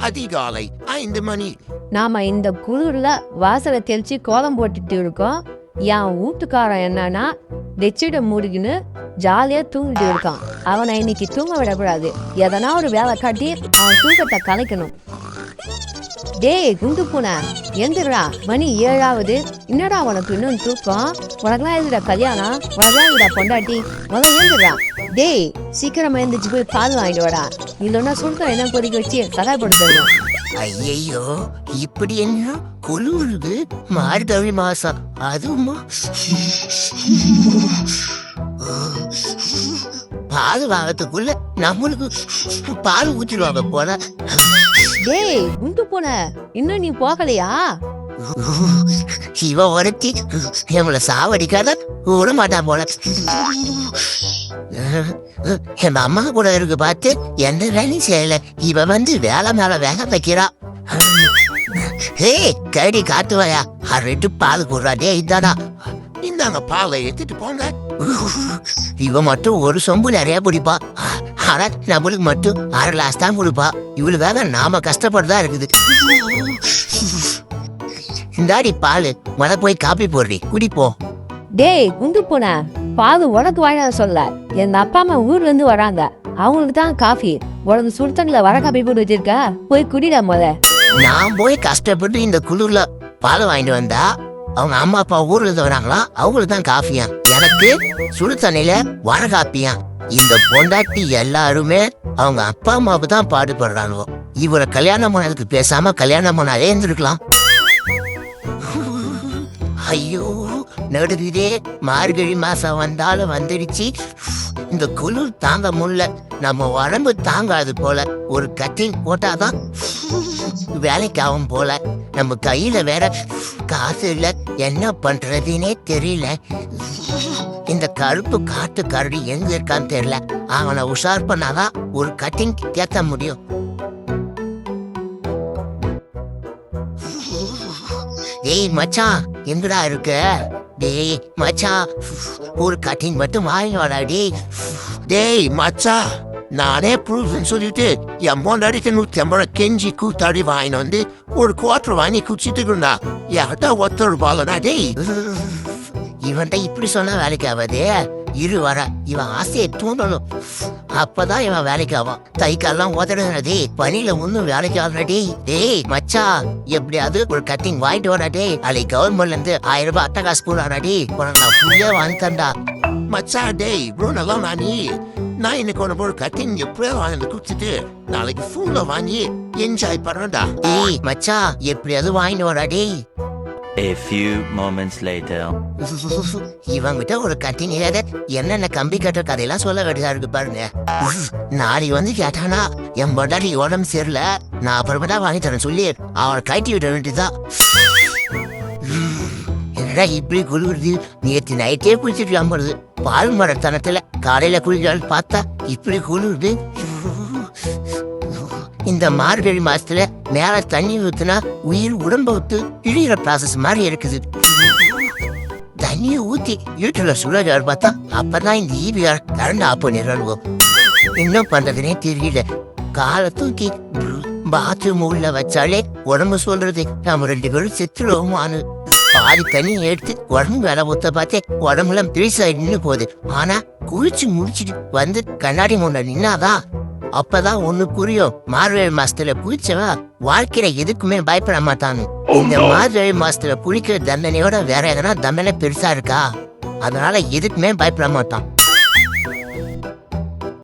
அதிகாலை ஐந்து மணி. நாம இந்த குளிர்ல வாசலை தெளிச்சு கோலம் போட்டுட்டு இருக்கோம். என் வீட்டுக்காரன் என்னன்னா வெச்சிட மூடிக்கின்னு ஜாலியா தூங்கிட்டு இருக்கான். அவனை இன்னைக்கு தூங்க விடக்கூடாது. எதனா ஒரு வேலை காட்டி அவன் தூக்கத்தை கலைக்கணும். டேய் குண்டு பூனை எந்திரா மணி ஏழாவது. என்னடா உனக்கு இன்னும் தூக்கம்? உனக்குலாம் எதுடா கல்யாணம்? உனக்குலாம் எதுடா பொண்டாட்டி. முதல்ல எழுந்துடுறா. டேய் சீக்கிரமா எழுந்திரிச்சு போய் பால் வாங்கிட்டு வாடா. இல்லைன்னா சுருக்கம் என்ன கொதிக்க வச்சு சகாயப்படுத்தணும் ஐயையோ இப்படி என்ன? குளிருது. மார்கழி மாசம். அதுவுமா? பால் வாங்கறதுக்குள்ள நம்மளுக்கு பால் ஊற்றிடுவாங்க போல. டேய் குண்டு பூனை இன்னும் நீ போகலையா? இவ ஒருத்தி எங்களை சாவடிக்காத விட மாட்டா போல. என் அம்மா கூட இருக்கு பார்த்து எந்த வேலையும் செய்யல. இவ வந்து வேலை மேல வேக வைக்கிறா. ஹே கடி காத்துவாயா? அரைட்டு பால் போடுறா இதானா இந்தாங்க பாலை எடுத்துட்டு போங்க. இவ மட்டும் ஒரு சொம்பு நிறைய பிடிப்பா ஆனா நம்மளுக்கு மட்டும் அரை கிளாஸ் தான் கொடுப்பா. இவ்வளவு வேலை நாம கஷ்டப்படுறதா இருக்குது. இந்தாடி பால் முத போய் காப்பி போடுறி குடிப்போம் டேய் குண்டு பூனை பாது உனக்கு வாழ சொல்ல. எங்க அப்பா அம்மா ஊர்ல இருந்து வராங்க. அவங்களுக்கு தான் காஃபி. உனக்கு சுடுத்தண்ணில வர காப்பி போட்டு வச்சிருக்க? போய் குடிடா முத. நான் போய் கஷ்டப்பட்டு இந்த குளிர்ல பால் வாங்கிட்டு வந்தா அவங்க அம்மா அப்பா ஊர்ல இருந்து வராங்களா அவங்களுக்கு தான் காஃபியா. எனக்கு சுடு தண்ணியில வர காப்பியா. இந்த பொண்டாட்டி எல்லாருமே அவங்க அப்பா அம்மாவுக்கு தான் பாடுபடுறாங்க இவரை கல்யாணம் பண்ணதுக்கு பேசாம கல்யாணம் பண்ணாலே இருந்திருக்கலாம். ஐயோ நடுவிதே மார்கழி மாசம் வந்தாலும் வந்துடுச்சு. இந்த குளிர் தாங்க முடியல. நம்ம உடம்பு தாங்காது போல. ஒரு கட்டிங் போட்டாதான் வேலைக்கு ஆகும் போல. நம்ம கையில வேற காசு இல்லை. என்ன பண்றதுன்னே தெரியல. இந்த கருப்பு காட்டு கரடி எங்க இருக்கான்னு தெரியல. அவனை உஷார் பண்ணாதான் ஒரு கட்டிங் கேட்க முடியும். ஏய் மச்சான் எங்கடா இருக்க? டேய் மச்சான் ஒரு கட்டிங் மட்டும் வாங்கி வாடா டேய். டேய் மச்சான் நானே ப்ரூஃப்னு சொல்லிட்டு என் பொண்டாடிக்கு நூத்தி ஐம்பது கெஞ்சி கூத்தாடி வாங்கினு வந்து ஒரு குவார்டர் வாங்கி குச்சிட்டு இருந்தா யார்கிட்ட ஒத்தர் ரூபாய்னா டேய்? இவன்ட்ட இப்படி சொன்னா வேலைக்கு ஆகாது. இரு வர. இவன் ஆசையை தூண்டணும். அப்பதான் இவன் வேலைக்கு ஆவான். கை கால்லாம் உதறது பனியில ஒன்னும் வேலைக்கு ஆகல டேய். மச்சா எப்படியாவது ஒரு கட்டிங் வாங்கிட்டு வரா அலை கவர்மெண்ட்ல இருந்து ஆயிரம் ரூபாய் அட்டை காசு போனாடி உனக்கு நான் ஃபுல்லா வாங்கி தண்டா மச்சா டேய் இவ்வளோ நல்லா நானி நான் இன்னைக்கு உனக்கு ஒரு கட்டிங் எப்படியோ வாங்கி குடிச்சிட்டு நாளைக்கு ஃபுல்லா வாங்கி என்ஜாய் பண்ணடா டேய் மச்சா எப்படியாவது வாங்கிட்டு வரா டேய். A few moments later. இவங்கிட்ட ஒரு கட்டிங் ஏதாவது என்னென்ன கம்பி கட்டுற கதையெல்லாம் சொல்ல வேண்டியதா இருக்கு பாருங்க. நாளைக்கு வந்து கேட்டானா என் பொண்டாட்டி உடம்பு சரியில்ல நான் அப்புறமா தான் வாங்கி தரேன் சொல்லி அவளை கட்டி விட வேண்டியதுதான். என்னடா இப்படி குளிருது நேற்று நைட்டே குளிச்சுட்டு அம்புறது பால் மரத்தனத்துல காலையில குளிக்கலான்னு பார்த்தா இப்படி குளிருது. இந்த மார்கழி மாசத்துல மேல தண்ணி ஊத்துனா உயிர் உடம்ப விட்டு இழிகிற ப்ராசஸ் மாதிரி இருக்குது. தண்ணியை ஊத்தி வீட்டுல சுழல் பார்த்தா அப்பதான் இந்த ஈபிஆர் கரண்ட் ஆஃப் பண்ணிடுறோம் என்ன பண்றதுனே தெரியல. காலை தூக்கி பாத்ரூம் உள்ள வச்சாலே உடம்பு சொல்றது நம்ம ரெண்டு பேரும் செத்துடுவோமானு பாதி தண்ணி எடுத்து உடம்பு வேலை ஊத்த பார்த்தே உடம்புலாம் பெருசாகி நின்று போகுது. ஆனா குளிச்சு முடிச்சிட்டு வந்து கண்ணாடி முன்ன நின்னாதான் அப்பதான் ஒண்ணு புரியும் மார்கழி மாசத்துல குளிச்சவன் வாழ்க்கையில எதுக்குமே பயப்பட மாட்டான் இந்த மார்கழி மாசத்துல குளிக்கிற தண்டனையோட வேற எதனா தண்டனை பெருசா இருக்கா? அதனால எதுக்குமே பயப்பட மாட்டான்.